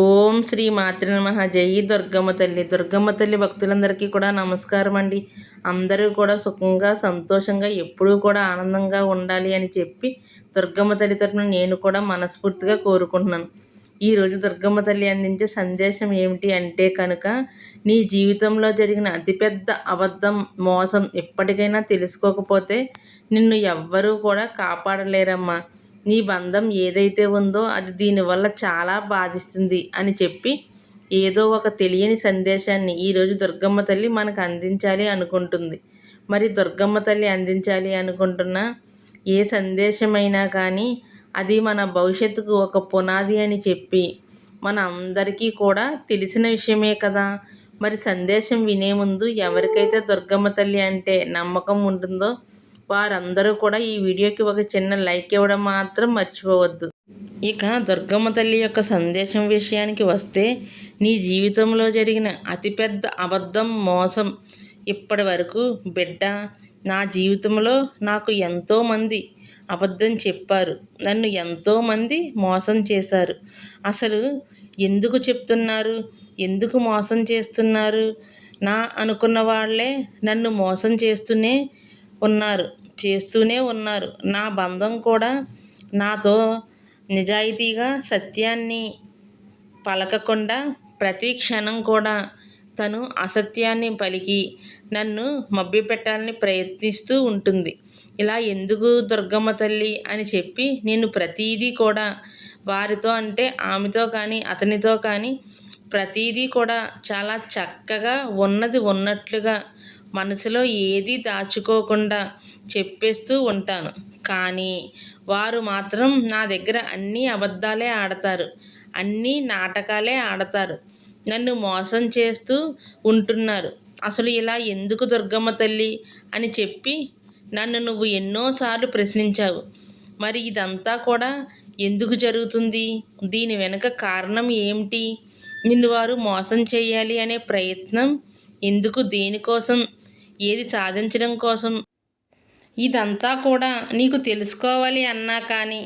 ఓం శ్రీ మాతృ నమ. జై దుర్గమ్మ తల్లి. దుర్గమ్మ తల్లి భక్తులందరికీ కూడా నమస్కారం అండి. అందరూ కూడా సుఖంగా సంతోషంగా ఎప్పుడూ కూడా ఆనందంగా ఉండాలి అని చెప్పి దుర్గమ్మ తల్లి తరపున నేను కూడా మనస్ఫూర్తిగా కోరుకుంటున్నాను. ఈరోజు దుర్గమ్మ తల్లి అందించే సందేశం ఏమిటి అంటే కనుక నీ జీవితంలో జరిగిన అతిపెద్ద అబద్ధం మోసం ఎప్పటికైనా తెలుసుకోకపోతే నిన్ను ఎవ్వరూ కూడా కాపాడలేరమ్మా. నీ బంధం ఏదైతే ఉందో అది దీనివల్ల చాలా బాధిస్తుంది అని చెప్పి ఏదో ఒక తెలియని సందేశాన్ని ఈరోజు దుర్గమ్మ తల్లి మనకు అందించాలి అనుకుంటుంది. మరి దుర్గమ్మ తల్లి అందించాలి అనుకుంటున్న ఏ సందేశమైనా కానీ అది మన భవిష్యత్తుకు ఒక పునాది అని చెప్పి మన అందరికీ కూడా తెలిసిన విషయమే కదా. మరి సందేశం వినే ముందు ఎవరికైతే దుర్గమ్మ తల్లి అంటే నమ్మకం ఉంటుందో వారందరూ కూడా ఈ వీడియోకి ఒక చిన్న లైక్ ఇవ్వడం మాత్రం మర్చిపోవద్దు. ఇక దుర్గమ్మ తల్లి యొక్క సందేశం విషయానికి వస్తే నీ జీవితంలో జరిగిన అతిపెద్ద అబద్ధం మోసం ఇప్పటి వరకు బిడ్డ నా జీవితంలో నాకు ఎంతోమంది అబద్ధం చెప్పారు. నన్ను ఎంతోమంది మోసం చేశారు. అసలు ఎందుకు చెప్తున్నారు? ఎందుకు మోసం చేస్తున్నారు? నా అనుకున్న వాళ్ళే నన్ను మోసం చేస్తూనే ఉన్నారు. చేస్తూనే ఉన్నారు. నా బంధం కూడా నాతో నిజాయితీగా సత్యాన్ని పలకకుండా ప్రతి క్షణం కూడా తను అసత్యాన్ని పలికి నన్ను మభ్యపెట్టాలని ప్రయత్నిస్తూ ఉంటుంది. ఇలా ఎందుకు దుర్గమ్మ తల్లి అని చెప్పి నేను ప్రతీదీ కూడా వారితో అంటే ఆమెతో కానీ అతనితో కానీ ప్రతీదీ కూడా చాలా చక్కగా ఉన్నది ఉన్నట్లుగా మనసులో ఏది దాచుకోకుండా చెప్పేస్తూ ఉంటాను. కానీ వారు మాత్రం నా దగ్గర అన్నీ అబద్ధాలే ఆడతారు. అన్నీ నాటకాలే ఆడతారు. నన్ను మోసం చేస్తూ ఉంటున్నారు. అసలు ఇలా ఎందుకు దుర్గమ్మ తల్లి? అని చెప్పి నన్ను నువ్వు ఎన్నోసార్లు ప్రశ్నించావు. మరి ఇదంతా కూడా ఎందుకు జరుగుతుంది? దీని వెనుక కారణం ఏమిటి? నిన్ను వారు మోసం చేయాలి అనే ప్రయత్నం ఎందుకు దేనికోసం? ఏది సాధించడం కోసం? ఇదంతా కూడా నీకు తెలుసుకోవాలి అన్నా కానీ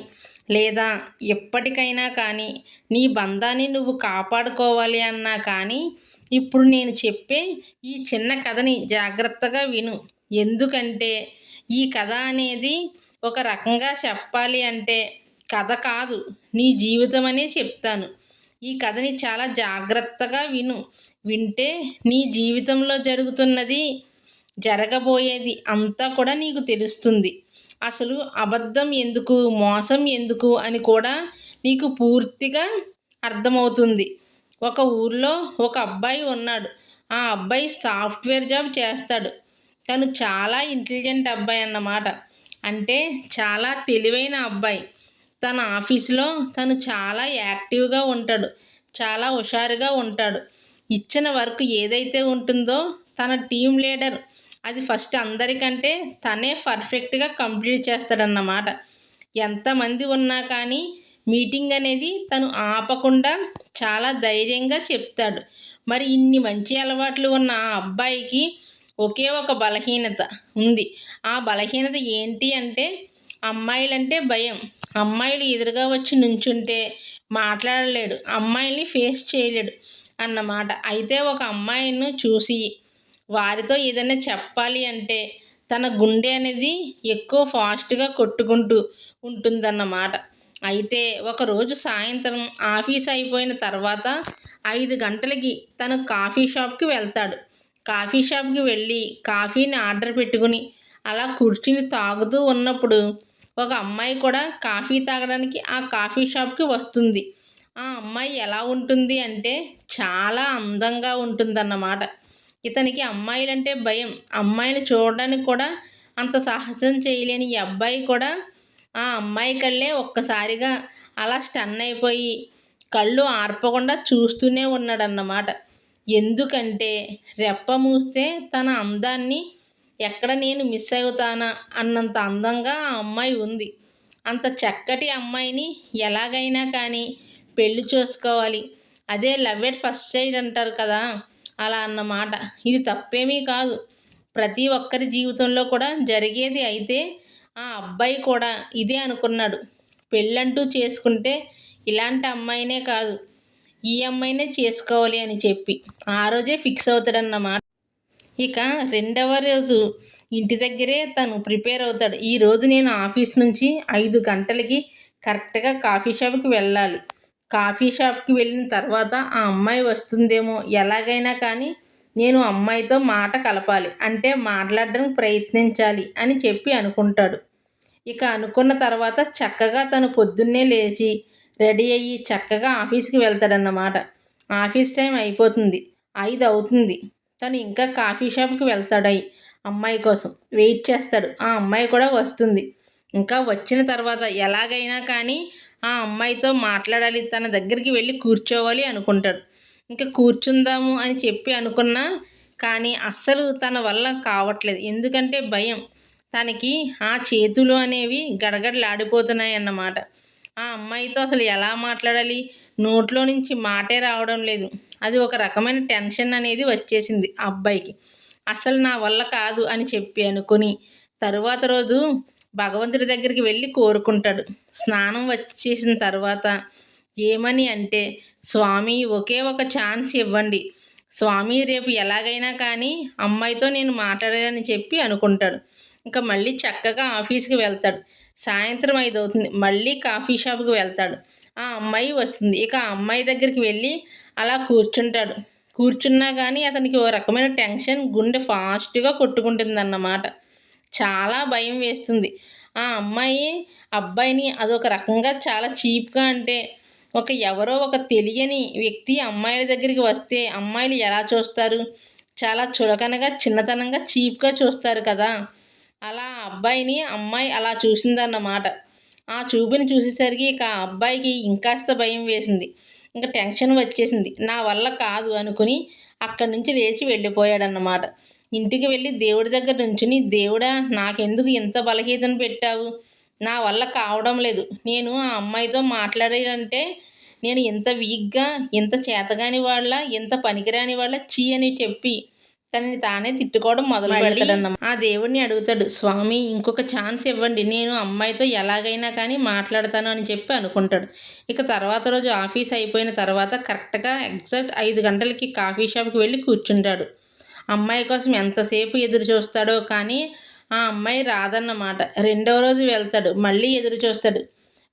లేదా ఎప్పటికైనా కానీ నీ బంధాన్ని నువ్వు కాపాడుకోవాలి అన్నా కానీ ఇప్పుడు నేను చెప్పే ఈ చిన్న కథని జాగ్రత్తగా విను. ఎందుకంటే ఈ కథ అనేది ఒక రకంగా చెప్పాలి అంటే కథ కాదు నీ జీవితం అనే చెప్తాను. ఈ కథని చాలా జాగ్రత్తగా విను. వింటే నీ జీవితంలో జరుగుతున్నది జరగబోయేది అంతా కూడా నీకు తెలుస్తుంది. అసలు అబద్ధం ఎందుకు మోసం ఎందుకు అని కూడా నీకు పూర్తిగా అర్థమవుతుంది. ఒక ఊర్లో ఒక అబ్బాయి ఉన్నాడు. ఆ అబ్బాయి సాఫ్ట్వేర్ జాబ్ చేస్తాడు. తను చాలా ఇంటెలిజెంట్ అబ్బాయి అన్నమాట. అంటే చాలా తెలివైన అబ్బాయి. తన ఆఫీస్లో తను చాలా యాక్టివ్గా ఉంటాడు. చాలా హుషారుగా ఉంటాడు. ఇచ్చిన వర్క్ ఏదైతే ఉంటుందో తన టీం లీడర్ అది ఫస్ట్ అందరికంటే తనే పర్ఫెక్ట్గా కంప్లీట్ చేస్తాడన్నమాట. ఎంతమంది ఉన్నా కానీ మీటింగ్ అనేది తను ఆపకుండా చాలా ధైర్యంగా చెప్తాడు. మరి ఇన్ని మంచి అలవాట్లు ఉన్న ఆ అబ్బాయికి ఒకే ఒక బలహీనత ఉంది. ఆ బలహీనత ఏంటి అంటే అమ్మాయిలంటే భయం. అమ్మాయిలు ఎదురుగా వచ్చి నుంచుంటే మాట్లాడలేడు. అమ్మాయిల్ని ఫేస్ చేయలేడు అన్నమాట. అయితే ఒక అమ్మాయిని చూసి వారితో ఏదైనా చెప్పాలి అంటే తన గుండె అనేది ఎక్కువ ఫాస్ట్గా కొట్టుకుంటూ ఉంటుందన్నమాట. అయితే ఒకరోజు సాయంత్రం ఆఫీస్ అయిపోయిన తర్వాత ఐదు గంటలకి తను కాఫీ షాప్కి వెళ్తాడు. కాఫీ షాప్కి వెళ్ళి కాఫీని ఆర్డర్ పెట్టుకుని అలా కూర్చుని తాగుతూ ఉన్నప్పుడు ఒక అమ్మాయి కూడా కాఫీ తాగడానికి ఆ కాఫీ షాప్కి వస్తుంది. ఆ అమ్మాయి ఎలా ఉంటుంది అంటే చాలా అందంగా ఉంటుందన్నమాట. ఇతనికి అమ్మాయిలంటే భయం. అమ్మాయిని చూడడానికి కూడా అంత సాహసం చేయలేని ఈ అబ్బాయి కూడా ఆ అమ్మాయి కళ్ళే ఒక్కసారిగా అలా స్టన్ అయిపోయి కళ్ళు ఆర్పకుండా చూస్తూనే ఉన్నాడన్నమాట. ఎందుకంటే రెప్ప మూస్తే తన అందాన్ని ఎక్కడ నేను మిస్ అవుతానా అన్నంత అందంగా ఆ అమ్మాయి ఉంది. అంత చక్కటి అమ్మాయిని ఎలాగైనా కానీ పెళ్ళి చేసుకోవాలి. అదే లవ్ ఎట్ ఫస్ట్ సైడ్ అంటారు కదా. అలా అన్నమాట. ఇది తప్పేమీ కాదు. ప్రతి ఒక్కరి జీవితంలో కూడా జరిగేది అయితే ఆ అబ్బాయి కూడా ఇదే అనుకున్నాడు. పెళ్ళంటూ చేసుకుంటే ఇలాంటి అమ్మాయినే కాదు. ఈ అమ్మాయినే చేసుకోవాలి అని చెప్పి. ఆ రోజే ఫిక్స్ అవుతాడన్నమాట. ఇక రెండవ రోజు ఇంటి దగ్గరే తను ప్రిపేర్ అవుతాడు. ఈ రోజు నేను ఆఫీస్ నుంచి ఐదు గంటలకి కరెక్ట్గా కాఫీ షాప్కి వెళ్ళాలి. కాఫీ షాప్కి వెళ్ళిన తర్వాత ఆ అమ్మాయి వస్తుందేమో ఎలాగైనా కానీ నేను అమ్మాయితో మాట కలపాలి అంటే మాట్లాడడానికి ప్రయత్నించాలి అని చెప్పి అనుకుంటాడు. ఇక అనుకున్న తర్వాత చక్కగా తను పొద్దున్నే లేచి రెడీ అయ్యి చక్కగా ఆఫీస్కి వెళ్తాడన్నమాట. ఆఫీస్ టైం అయిపోతుంది ఐదు అవుతుంది. తను ఇంకా కాఫీ షాప్కి వెళ్తాడు అయి అమ్మాయి కోసం వెయిట్ చేస్తాడు. ఆ అమ్మాయి కూడా వస్తుంది. ఇంకా వచ్చిన తర్వాత ఎలాగైనా కానీ ఆ అమ్మాయితో మాట్లాడాలి తన దగ్గరికి వెళ్ళి కూర్చోవాలి అనుకుంటాడు. ఇంకా కూర్చుందాము అని చెప్పి అనుకున్నా కానీ అస్సలు తన వల్ల కావట్లేదు. ఎందుకంటే భయం. తనకి ఆ చేతులు అనేవి గడగడలాడిపోతున్నాయి అన్నమాట ఆ అమ్మాయితో అసలు ఎలా మాట్లాడాలి? నోట్లో నుంచి మాటే రావడం లేదు. అది ఒక రకమైన టెన్షన్ అనేది వచ్చేసింది ఆ అబ్బాయికి. అసలు నా వల్ల కాదు అని చెప్పి అనుకుని తరువాత రోజు భగవంతుడి దగ్గరికి వెళ్ళి కోరుకుంటాడు. స్నానం వచ్చేసిన తర్వాత ఏమని అంటే స్వామి ఒకే ఒక ఛాన్స్ ఇవ్వండి. స్వామి రేపు ఎలాగైనా కానీ అమ్మాయితో నేను మాట్లాడాలని చెప్పి అనుకుంటాడు. ఇంకా మళ్ళీ చక్కగా ఆఫీస్కి వెళ్తాడు. సాయంత్రం ఐదు అవుతుంది మళ్ళీ కాఫీ షాప్కి వెళ్తాడు. ఆ అమ్మాయి వస్తుంది. ఇక ఆ అమ్మాయి దగ్గరికి వెళ్ళి అలా కూర్చుంటాడు. కూర్చున్నా కానీ అతనికి ఓ రకమైన టెన్షన్ గుండె ఫాస్ట్గా కొట్టుకుంటుంది అన్నమాట చాలా భయం వేస్తుంది. ఆ అమ్మాయి అబ్బాయిని అదొక రకంగా చాలా చీప్గా అంటే ఒక ఎవరో ఒక తెలియని వ్యక్తి అమ్మాయిల దగ్గరికి వస్తే అమ్మాయిలు ఎలా చూస్తారు? చాలా చులకనగా చిన్నతనంగా చీప్గా చూస్తారు కదా. అలా అబ్బాయిని అమ్మాయి అలా చూసిందన్నమాట. ఆ చూపుని చూసేసరికి ఇక ఆ అబ్బాయికి ఇంకాస్త భయం వేసింది. ఇంకా టెన్షన్ వచ్చేసింది. నా వల్ల కాదు అనుకుని అక్కడి నుంచి లేచి వెళ్ళిపోయాడన్నమాట. ఇంటికి వెళ్ళి దేవుడి దగ్గర నుంచుని దేవుడా నాకెందుకు ఇంత బలహీతను పెట్టావు? నా వల్ల కావడం లేదు. నేను ఆ అమ్మాయితో మాట్లాడాలంటే నేను ఇంత వీక్గా ఇంత చేతగాని వాళ్ళ ఇంత పనికిరాని వాళ్ళ చీ అని చెప్పి తనని తానే తిట్టుకోవడం మొదలు పెడతాడన్న ఆ దేవుడిని అడుగుతాడు స్వామి ఇంకొక ఛాన్స్ ఇవ్వండి. నేను అమ్మాయితో ఎలాగైనా కానీ మాట్లాడతాను అని చెప్పి అనుకుంటాడు. ఇక తర్వాత రోజు ఆఫీస్ అయిపోయిన తర్వాత కరెక్ట్గా ఎగ్జాక్ట్ ఐదు గంటలకి కాఫీ షాప్కి వెళ్ళి కూర్చుంటాడు. అమ్మాయి కోసం ఎంతసేపు ఎదురు చూస్తాడో కానీ ఆ అమ్మాయి రాదన్నమాట. రెండవ రోజు వెళ్తాడు మళ్ళీ ఎదురు చూస్తాడు.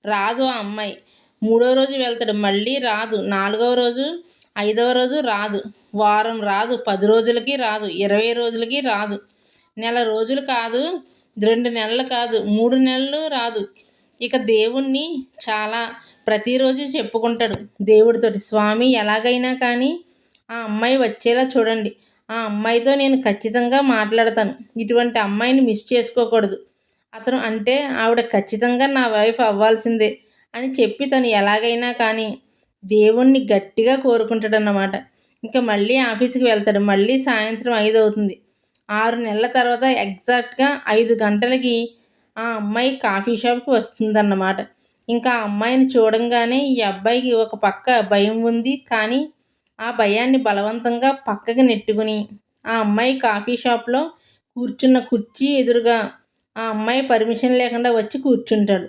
రాదు ఆ అమ్మాయి. మూడో రోజు వెళ్తాడు మళ్ళీ రాదు. నాలుగవ రోజు ఐదవ రోజు రాదు. వారం రాదు పది రోజులకి రాదు ఇరవై రోజులకి రాదు. నెల రోజులు కాదు రెండు నెలలు కాదు మూడు నెలలు రాదు. ఇక దేవుణ్ణి చాలా ప్రతిరోజు చెప్పుకుంటాడు దేవుడితోటి. స్వామి ఎలాగైనా కానీ ఆ అమ్మాయి వచ్చేలా చూడండి. ఆ అమ్మాయితో నేను ఖచ్చితంగా మాట్లాడతాను. ఇటువంటి అమ్మాయిని మిస్ చేసుకోకూడదు. అతను అంటే ఆవిడ ఖచ్చితంగా నా వైఫ్ అవ్వాల్సిందే అని చెప్పి తను ఎలాగైనా కానీ దేవుణ్ణి గట్టిగా కోరుకుంటాడన్నమాట. ఇంకా మళ్ళీ ఆఫీస్కి వెళ్తాడు. మళ్ళీ సాయంత్రం ఐదు అవుతుంది. ఆరు నెలల తర్వాత ఎగ్జాక్ట్గా ఐదు గంటలకి ఆ అమ్మాయి కాఫీ షాప్కి వస్తుందన్నమాట. ఇంకా ఆ అమ్మాయిని చూడంగానే ఈ అబ్బాయికి ఒక పక్క భయం ఉంది. కానీ ఆ భయాన్ని బలవంతంగా పక్కకి నెట్టుకుని ఆ అమ్మాయి కాఫీ షాప్లో కూర్చున్న కుర్చీ ఎదురుగా ఆ అమ్మాయి పర్మిషన్ లేకుండా వచ్చి కూర్చుంటాడు.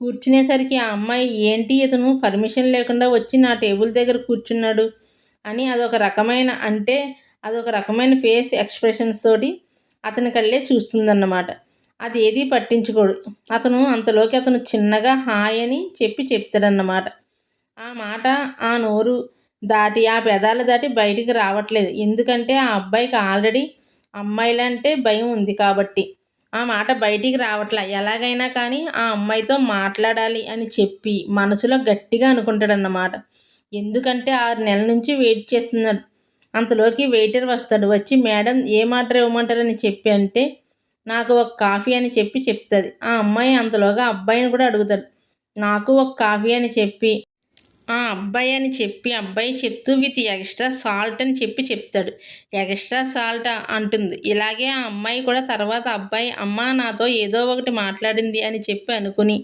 కూర్చునేసరికి ఆ అమ్మాయి ఏంటి ఇతను? పర్మిషన్ లేకుండా వచ్చి నా టేబుల్ దగ్గర కూర్చున్నాడు అని అదొక రకమైన అంటే అదొక రకమైన ఫేస్ ఎక్స్ప్రెషన్స్ తోటి అతని కళ్ళే చూస్తుందన్నమాట. అది ఏది పట్టించుకోడు. అతను అంతలోకి అతను చిన్నగా హాయ్ అని చెప్పి చెప్తాడన్నమాట. ఆ మాట ఆ నోరు దాటి ఆ పెదాలు దాటి బయటికి రావట్లేదు. ఎందుకంటే ఆ అబ్బాయికి ఆల్రెడీ అమ్మాయిలంటే భయం ఉంది కాబట్టి. ఆ మాట బయటికి రావట్లే. ఎలాగైనా కానీ ఆ అమ్మాయితో మాట్లాడాలి అని చెప్పి మనసులో గట్టిగా అనుకుంటాడన్నమాట. ఎందుకంటే ఆరు నెలల నుంచి వెయిట్ చేస్తున్నాడు. అంతలోకి వెయిటర్ వస్తాడు. వచ్చి మేడం ఏ మాట ఇవ్వమంటారని చెప్పి అంటే నాకు ఒక కాఫీ అని చెప్పి చెప్తుంది. ఆ అమ్మాయి అంతలోగా అబ్బాయిని కూడా అడుగుతాడు. నాకు ఒక కాఫీ అని చెప్పి ఆ అబ్బాయి అని చెప్పి అబ్బాయి చెప్తూ విత్ ఎక్స్ట్రా సాల్ట్ అని చెప్పి చెప్తాడు. ఎక్స్ట్రా సాల్ట్ అంటుంది. ఇలాగే ఆ అమ్మాయి కూడా తర్వాత అబ్బాయి అమ్మ నాతో ఏదో ఒకటి మాట్లాడింది అని చెప్పి అనుకుని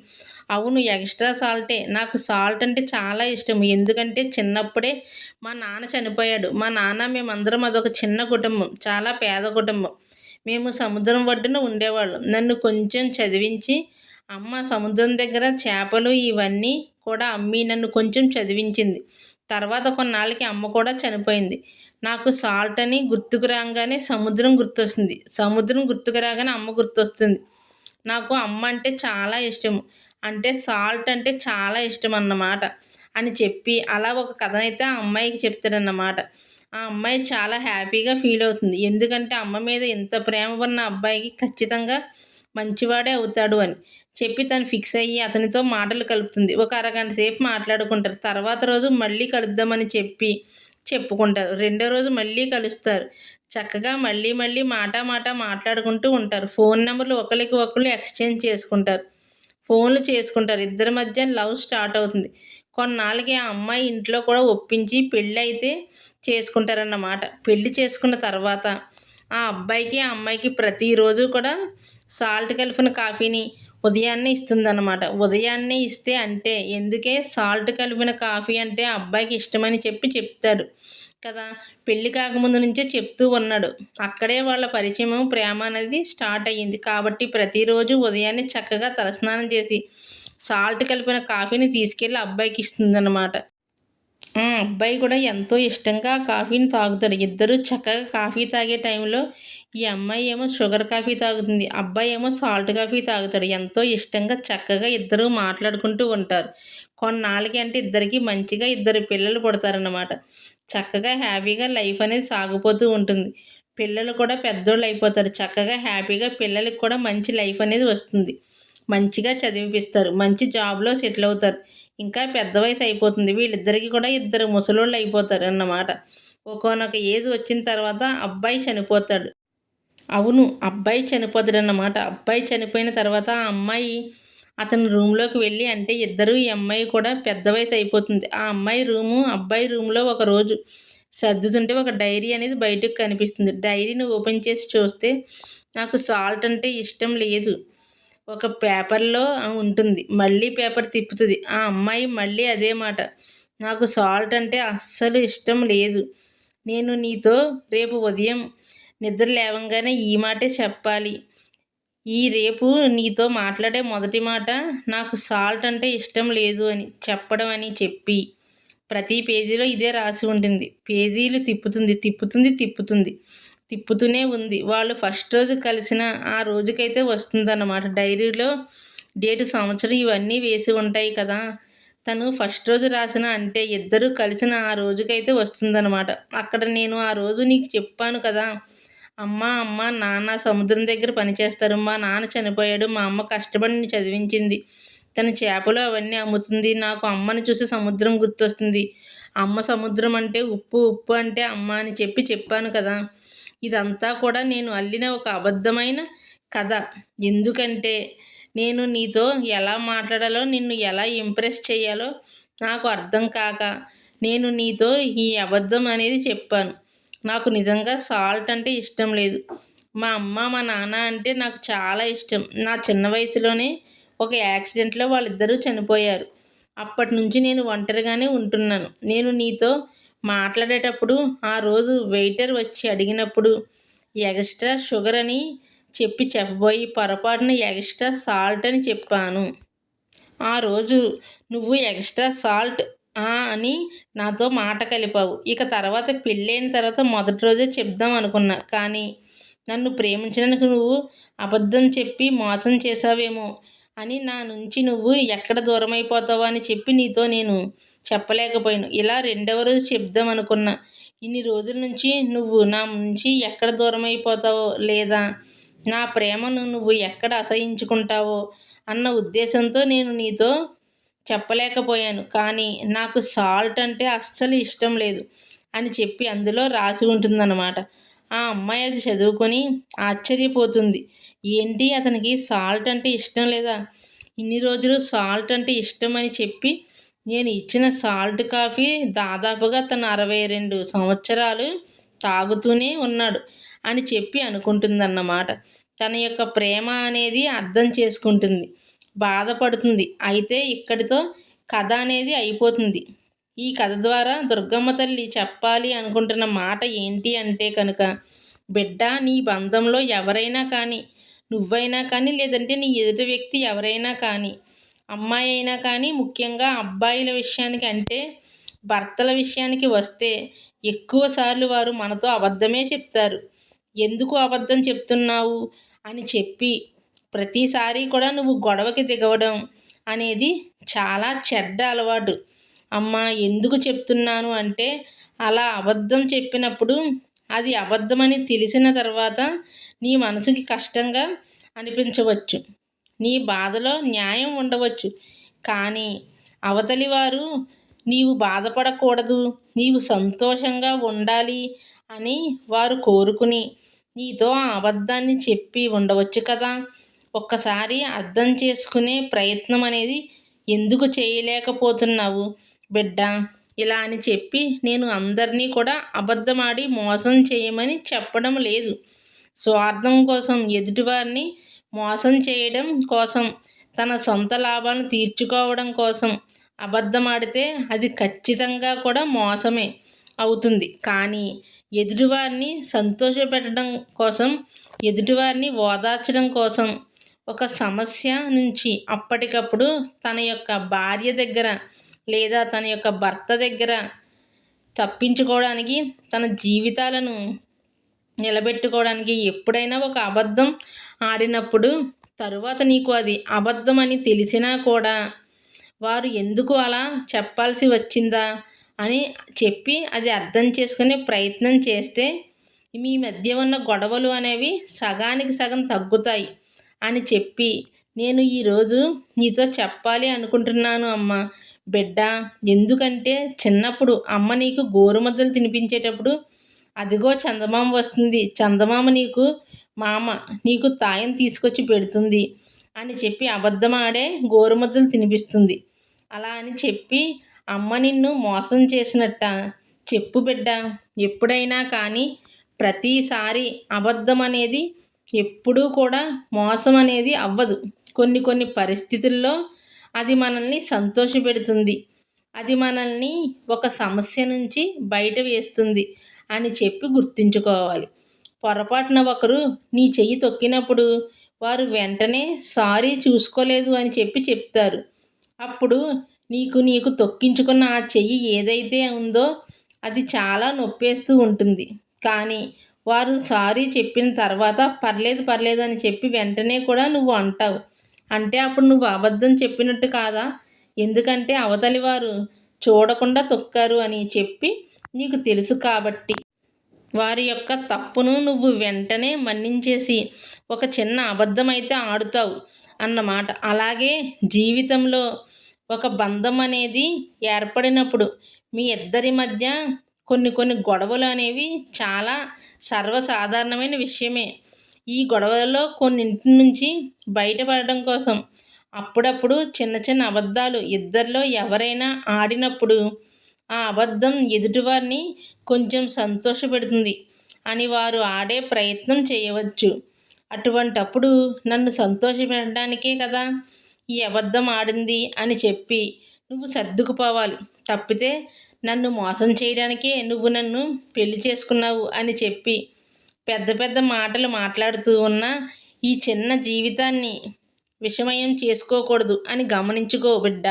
అవును ఎక్స్ట్రా సాల్టే. నాకు సాల్ట్ అంటే చాలా ఇష్టం. ఎందుకంటే చిన్నప్పుడే మా నాన్న చనిపోయాడు. మా నాన్న మేమందరం అదొక చిన్న కుటుంబం చాలా పేద కుటుంబం. మేము సముద్రం ఒడ్డున ఉండేవాళ్ళం. నన్ను కొంచెం చదివించి అమ్మ సముద్రం దగ్గర చేపలు ఇవన్నీ కూడా అమ్మి నన్ను కొంచెం చదివించింది. తర్వాత కొన్నాళ్ళకి అమ్మ కూడా చనిపోయింది. నాకు సాల్ట్ అని గుర్తుకు రాగానే సముద్రం గుర్తొస్తుంది. సముద్రం గుర్తుకు రాగానే అమ్మ గుర్తొస్తుంది. నాకు అమ్మ అంటే చాలా ఇష్టం. అంటే సాల్ట్ అంటే చాలా ఇష్టం అన్నమాట అని చెప్పి అలా ఒక కథనైతే ఆ అమ్మాయికి చెప్తాడన్నమాట. ఆ అమ్మాయి చాలా హ్యాపీగా ఫీల్ అవుతుంది. ఎందుకంటే అమ్మ మీద ఇంత ప్రేమ ఉన్న అబ్బాయికి ఖచ్చితంగా మంచివాడే అవుతాడు అని చెప్పి తను ఫిక్స్ అయ్యి అతనితో మాటలు కలుపుతుంది. ఒక అరగంట సేపు మాట్లాడుకుంటారు. తర్వాత రోజు మళ్ళీ కలుద్దామని చెప్పి చెప్పుకుంటారు. రెండో రోజు మళ్ళీ కలుస్తారు. చక్కగా మళ్ళీ మళ్ళీ మాట మాట మాట్లాడుకుంటూ ఉంటారు. ఫోన్ నెంబర్లు ఒకరికి ఒకరు ఎక్స్చేంజ్ చేసుకుంటారు. ఫోన్లు చేసుకుంటారు. ఇద్దరి మధ్య లవ్ స్టార్ట్ అవుతుంది. కొన్నాళ్ళకి ఆ అమ్మాయి ఇంట్లో కూడా ఒప్పించి పెళ్ళి అయితే చేసుకుంటారన్నమాట. పెళ్ళి చేసుకున్న తర్వాత ఆ అబ్బాయికి ఆ అమ్మాయికి ప్రతిరోజు కూడా సాల్ట్ కలిపిన కాఫీని ఉదయాన్నే ఇస్తుందన్నమాట. ఉదయాన్నే ఇస్తే అంటే ఎందుకే సాల్ట్ కలిపిన కాఫీ అంటే అబ్బాయికి ఇష్టమని చెప్పి చెప్తారు కదా. పెళ్ళి కాకముందు నుంచే చెప్తూ ఉన్నాడు. అక్కడే వాళ్ళ పరిచయం ప్రేమ అనేది స్టార్ట్ అయ్యింది. కాబట్టి ప్రతిరోజు ఉదయాన్నే చక్కగా తలస్నానం చేసి సాల్ట్ కలిపిన కాఫీని తీసుకెళ్ళి అబ్బాయికి ఇస్తుందన్నమాట. ఆ అబ్బాయి కూడా ఎంతో ఇష్టంగా కాఫీని తాగుతాడు. ఇద్దరు చక్కగా కాఫీ తాగే టైంలో ఈ అమ్మాయి ఏమో షుగర్ కాఫీ తాగుతుంది. అబ్బాయి ఏమో సాల్ట్ కాఫీ తాగుతాడు. ఎంతో ఇష్టంగా చక్కగా ఇద్దరు మాట్లాడుకుంటూ ఉంటారు. కొన్నాళ్ళకి అంటే ఇద్దరికి మంచిగా ఇద్దరు పిల్లలు పుడతారన్నమాట. చక్కగా హ్యాపీగా లైఫ్ అనేది సాగిపోతూ ఉంటుంది. పిల్లలు కూడా పెద్దోళ్ళు అయిపోతారు. చక్కగా హ్యాపీగా పిల్లలకి కూడా మంచి లైఫ్ అనేది వస్తుంది. మంచిగా చదివిపిస్తారు. మంచి జాబ్లో సెటిల్ అవుతారు. ఇంకా పెద్ద వయసు అయిపోతుంది. వీళ్ళిద్దరికి కూడా ఇద్దరు ముసలోళ్ళు అయిపోతారు అన్నమాట. ఒకనొక ఏజ్ వచ్చిన తర్వాత అబ్బాయి చనిపోతాడు. అవును అబ్బాయి చనిపోతాడు అన్నమాట. అబ్బాయి చనిపోయిన తర్వాత ఆ అమ్మాయి అతని రూమ్లోకి వెళ్ళి అంటే ఇద్దరు ఈ అమ్మాయి కూడా పెద్ద వయసు అయిపోతుంది. ఆ అమ్మాయి రూము అబ్బాయి రూమ్లో ఒక రోజు సర్దుతుంటే ఒక డైరీ అనేది బయటకు కనిపిస్తుంది. డైరీని ఓపెన్ చేసి చూస్తే నాకు సాల్ట్ అంటే ఇష్టం లేదు. ఒక పేపర్లో ఉంటుంది. మళ్ళీ పేపర్ తిప్పుతుంది. ఆ అమ్మాయి మళ్ళీ అదే మాట. నాకు సాల్ట్ అంటే అస్సలు ఇష్టం లేదు. నేను నీతో రేపు ఉదయం నిద్ర లేవంగానే ఈ మాటే చెప్పాలి. ఈ రేపు నీతో మాట్లాడే మొదటి మాట నాకు సాల్ట్ అంటే ఇష్టం లేదు అని చెప్పడం అని చెప్పి ప్రతి పేజీలో ఇదే రాసి ఉంటుంది. పేజీలు తిప్పుతుంది తిప్పుతుంది తిప్పుతుంది. తిప్పుతూనే ఉంది. వాళ్ళు ఫస్ట్ రోజు కలిసిన ఆ రోజుకైతే వస్తుందన్నమాట. డైరీలో డేటు సంవత్సరం ఇవన్నీ వేసి ఉంటాయి కదా. తను ఫస్ట్ రోజు రాసిన అంటే ఇద్దరు కలిసిన ఆ రోజుకైతే వస్తుందన్నమాట. అక్కడ నేను ఆ రోజు నీకు చెప్పాను కదా. అమ్మ అమ్మ నాన్న సముద్రం దగ్గర పనిచేస్తారు మా నాన్న చనిపోయాడు. మా అమ్మ కష్టపడి చదివించింది. తను చేపలు అవన్నీ అమ్ముతుంది. నాకు అమ్మని చూసి సముద్రం గుర్తొస్తుంది. అమ్మ సముద్రం అంటే ఉప్పు ఉప్పు అంటే అమ్మ అని చెప్పి చెప్పాను కదా. ఇదంతా కూడా నేను అల్లిన ఒక అబద్ధమైన కథ. ఎందుకంటే నేను నీతో ఎలా మాట్లాడాలో నిన్ను ఎలా ఇంప్రెస్ చేయాలో నాకు అర్థం కాక నేను నీతో ఈ అబద్ధం అనేది చెప్పాను. నాకు నిజంగా సాల్ట్ అంటే ఇష్టం లేదు. మా అమ్మ మా నాన్న అంటే నాకు చాలా ఇష్టం. నా చిన్న వయసులోనే ఒక యాక్సిడెంట్లో వాళ్ళిద్దరూ చనిపోయారు. అప్పటి నుంచి నేను ఒంటరిగానే ఉంటున్నాను. నేను నీతో మాట్లాడేటప్పుడు ఆ రోజు వెయిటర్ వచ్చి అడిగినప్పుడు ఎక్స్ట్రా షుగర్ అని చెప్పి చెప్పబోయి పొరపాటున ఎక్స్ట్రా సాల్ట్ అని చెప్పాను. ఆ రోజు నువ్వు ఎక్స్ట్రా సాల్ట్ అని నాతో మాట కలిపావు. ఇక తర్వాత పెళ్ళైన తర్వాత మొదటి రోజే చెప్దాం అనుకున్నా. కానీ నన్ను ప్రేమించడానికి నువ్వు అబద్ధం చెప్పి మోసం చేసావేమో అని నా నుంచి నువ్వు ఎక్కడ దూరం అయిపోతావో అని చెప్పి నీతో నేను చెప్పలేకపోయాను. ఇలా రెండవ రోజు చెప్దాం అనుకున్నా. ఇన్ని రోజుల నుంచి నువ్వు నా నుంచి ఎక్కడ దూరం అయిపోతావో లేదా? నా ప్రేమను నువ్వు ఎక్కడ అసహించుకుంటావో? అన్న ఉద్దేశంతో నేను నీతో చెప్పలేకపోయాను. కానీ నాకు సాల్ట్ అంటే అస్సలు ఇష్టం లేదు అని చెప్పి అందులో రాసి ఉంటుందన్నమాట. ఆ అమ్మాయి అది చదువుకొని ఆశ్చర్యపోతుంది. ఏంటి అతనికి సాల్ట్ అంటే ఇష్టం లేదా? ఇన్ని రోజులు సాల్ట్ అంటే ఇష్టం అని చెప్పి నేను ఇచ్చిన సాల్ట్ కాఫీ దాదాపుగా తను అరవై రెండు సంవత్సరాలు తాగుతూనే ఉన్నాడు అని చెప్పి అనుకుంటుందన్నమాట. తన యొక్క ప్రేమ అనేది అర్థం చేసుకుంటుంది. బాధపడుతుంది. అయితే ఇక్కడితో కథ అనేది అయిపోతుంది. ఈ కథ ద్వారా దుర్గమ్మ తల్లి చెప్పాలి అనుకుంటున్న మాట ఏంటి అంటే కనుక బిడ్డ నీ బంధంలో ఎవరైనా కానీ నువ్వైనా కానీ లేదంటే నీ ఎదుటి వ్యక్తి ఎవరైనా కానీ అమ్మాయి అయినా కానీ ముఖ్యంగా అబ్బాయిల విషయానికి అంటే భర్తల విషయానికి వస్తే ఎక్కువసార్లు వారు మనతో అబద్ధమే చెప్తారు. ఎందుకు అబద్ధం చెప్తున్నావు? అని చెప్పి ప్రతిసారి కూడా నువ్వు గొడవకి దిగవడం అనేది చాలా చెడ్డ అలవాటు. అమ్మ ఎందుకు చెప్తున్నాను అంటే అలా అబద్ధం చెప్పినప్పుడు అది అబద్ధమని తెలిసిన తర్వాత నీ మనసుకి కష్టంగా అనిపించవచ్చు. నీ బాధలో న్యాయం ఉండవచ్చు. కానీ అవతలి వారు నీవు బాధపడకూడదు నీవు సంతోషంగా ఉండాలి అని వారు కోరుకుని నీతో ఆ అబద్ధాన్ని చెప్పి ఉండవచ్చు కదా. ఒక్కసారి అర్థం చేసుకునే ప్రయత్నం అనేది ఎందుకు చేయలేకపోతున్నావు? బిడ్డ ఇలా అని చెప్పి నేను అందరినీ కూడా అబద్ధమాడి మోసం చేయమని చెప్పడం లేదు. స్వార్థం కోసం ఎదుటివారిని మోసం చేయడం కోసం తన సొంత లాభాన్ని తీర్చుకోవడం కోసం అబద్ధమాడితే అది ఖచ్చితంగా కూడా మోసమే అవుతుంది. కానీ ఎదుటివారిని సంతోషపెట్టడం కోసం ఎదుటివారిని ఓదార్చడం కోసం ఒక సమస్య నుంచి అప్పటికప్పుడు తన యొక్క భార్య దగ్గర లేదా తన యొక్క భర్త దగ్గర తప్పించుకోవడానికి తన జీవితాలను నిలబెట్టుకోవడానికి ఎప్పుడైనా ఒక అబద్ధం ఆడినప్పుడు తరువాత నీకు అది అబద్ధమని తెలిసినా కూడా వారు ఎందుకు అలా చెప్పాల్సి వచ్చిందా అని చెప్పి అది అర్థం చేసుకునే ప్రయత్నం చేస్తే మీ మధ్య ఉన్న గొడవలు అనేవి సగానికి సగం తగ్గుతాయి అని చెప్పి నేను ఈరోజు నీతో చెప్పాలి అనుకుంటున్నాను అమ్మ. బిడ్డ ఎందుకంటే చిన్నప్పుడు అమ్మ నీకు గోరుముద్దలు తినిపించేటప్పుడు అదిగో చందమామ వస్తుంది. చందమామ నీకు మామ నీకు తాయం తీసుకొచ్చి పెడుతుంది అని చెప్పి అబద్ధమాడే గోరుముద్దలు తినిపిస్తుంది. అలా అని చెప్పి అమ్మ నిన్ను మోసం చేసినట్ట. చెప్పు బిడ్డ ఎప్పుడైనా కానీ ప్రతిసారి అబద్ధం అనేది ఎప్పుడూ కూడా మోసం అనేది అవ్వదు. కొన్ని కొన్ని పరిస్థితుల్లో అది మనల్ని సంతోషపెడుతుంది. అది మనల్ని ఒక సమస్య నుంచి బయట వేస్తుంది అని చెప్పి గుర్తుంచుకోవాలి. పొరపాటున ఒకరు నీ చెయ్యి తొక్కినప్పుడు వారు వెంటనే సారీ చూసుకోలేదు అని చెప్పి చెప్తారు. అప్పుడు నీకు నీకు తొక్కించుకున్న ఆ చెయ్యి ఏదైతే ఉందో అది చాలా నొప్పేస్తూ ఉంటుంది. కానీ వారు సారీ చెప్పిన తర్వాత పర్లేదు పర్లేదు అని చెప్పి వెంటనే కూడా నువ్వు అంటావు. అంటే అప్పుడు నువ్వు అబద్ధం చెప్పినట్టు కాదా? ఎందుకంటే అవతలి వారు చూడకుండా తొక్కారు అని చెప్పి నీకు తెలుసు కాబట్టి. వారి యొక్క తప్పును నువ్వు వెంటనే మన్నించేసి ఒక చిన్న అబద్ధం అయితే ఆడుతావు అన్నమాట. అలాగే జీవితంలో ఒక బంధం అనేది ఏర్పడినప్పుడు మీ ఇద్దరి మధ్య కొన్ని కొన్ని గొడవలు అనేవి చాలా సర్వసాధారణమైన విషయమే. ఈ గొడవలలో కొన్నింటి నుంచి బయటపడడం కోసం అప్పుడప్పుడు చిన్న చిన్న అబద్ధాలు ఇద్దరిలో ఎవరైనా ఆడినప్పుడు ఆ అబద్ధం ఎదుటివారిని కొంచెం సంతోషపెడుతుంది అని వారు ఆడే ప్రయత్నం చేయవచ్చు. అటువంటప్పుడు నన్ను సంతోషపెట్టడానికే కదా ఈ అబద్ధం ఆడింది అని చెప్పి నువ్వు సర్దుకుపోవాలి. తప్పితే నన్ను మోసం చేయడానికే నువ్వు నన్ను పెళ్ళి చేసుకున్నావు అని చెప్పి పెద్ద పెద్ద మాటలు మాట్లాడుతూ ఉన్న ఈ చిన్న జీవితాన్ని విషమయం చేసుకోకూడదు అని గమనించుకో బిడ్డ.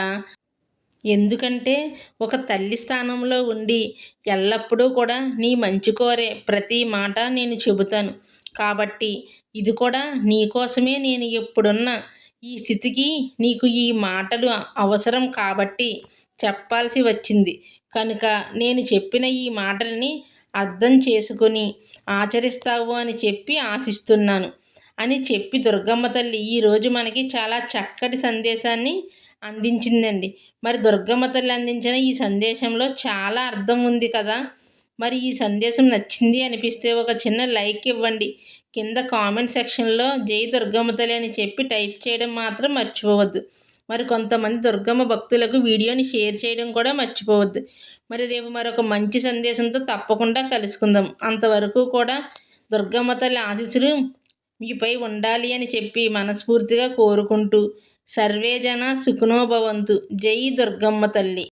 ఎందుకంటే ఒక తల్లి స్థానంలో ఉండి ఎల్లప్పుడూ కూడా నీ మంచి కోరే ప్రతి మాట నేను చెబుతాను. కాబట్టి ఇది కూడా నీకోసమే నేను ఎప్పుడున్న ఈ స్థితికి నీకు ఈ మాటలు అవసరం కాబట్టి చెప్పాల్సి వచ్చింది. కనుక నేను చెప్పిన ఈ మాటల్ని అర్థం చేసుకొని ఆచరిస్తావు అని చెప్పి ఆశిస్తున్నాను. అని చెప్పి దుర్గమ్మ తల్లి ఈరోజు మనకి చాలా చక్కటి సందేశాన్ని అందించిందండి. మరి దుర్గమ్మ తల్లి అందించిన ఈ సందేశంలో చాలా అర్థం ఉంది కదా. మరి ఈ సందేశం నచ్చింది అనిపిస్తే ఒక చిన్న లైక్ ఇవ్వండి. కింద కామెంట్ సెక్షన్లో జై దుర్గమ్మ తల్లి అని చెప్పి టైప్ చేయడం మాత్రం మర్చిపోవద్దు. మరి కొంతమంది దుర్గమ్మ భక్తులకు వీడియోని షేర్ చేయడం కూడా మర్చిపోవద్దు. మరి రేపు మరొక మంచి సందేశంతో తప్పకుండా కలుసుకుందాం. అంతవరకు కూడా దుర్గమ్మ తల్లి ఆశీస్సులు మీపై ఉండాలి అని చెప్పి మనస్ఫూర్తిగా కోరుకుంటూ సర్వేజన సుఖనోభవంతు జై దుర్గమ్మ తల్లి